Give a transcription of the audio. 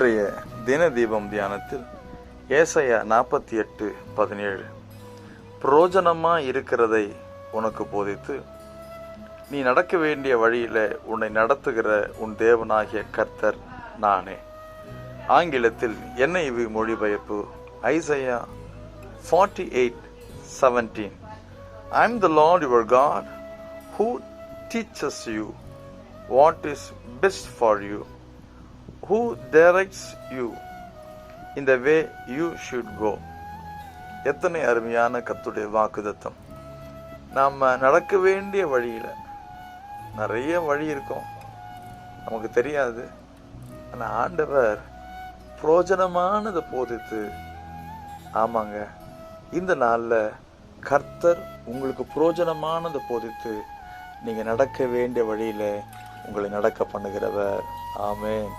இன்றைய தின தீபம் தியானத்தில் ஏசையா நாற்பத்தி எட்டு பதினேழு. புரோஜனமா இருக்கிறதை உனக்கு போதித்து நீ நடக்க வேண்டிய வழியில உன்னை நடத்துகிற உன் தேவனாகிய கர்த்தர் நானே. ஆங்கிலத்தில் NIV மொழிபெயர்ப்பு Isaiah forty eight seventeen I am the Lord your God who teaches you what is best for you who directs you இந்த வே யூ ஷுட் கோ எத்தனை அருமையான கத்துடைய வாக்குதத்தம் நாம் நடக்க வேண்டிய வழியில் நிறைய வழி இருக்கும். நமக்கு தெரியாது. ஆனால் ஆண்டவர் புரோஜனமானதை போதித்து ஆமாங்க இந்த நாளில் கர்த்தர் உங்களுக்கு புரோஜனமானதை போதித்து நீங்கள் நடக்க வேண்டிய வழியில் உங்களை நடக்க பண்ணுகிறவர். ஆமேன்.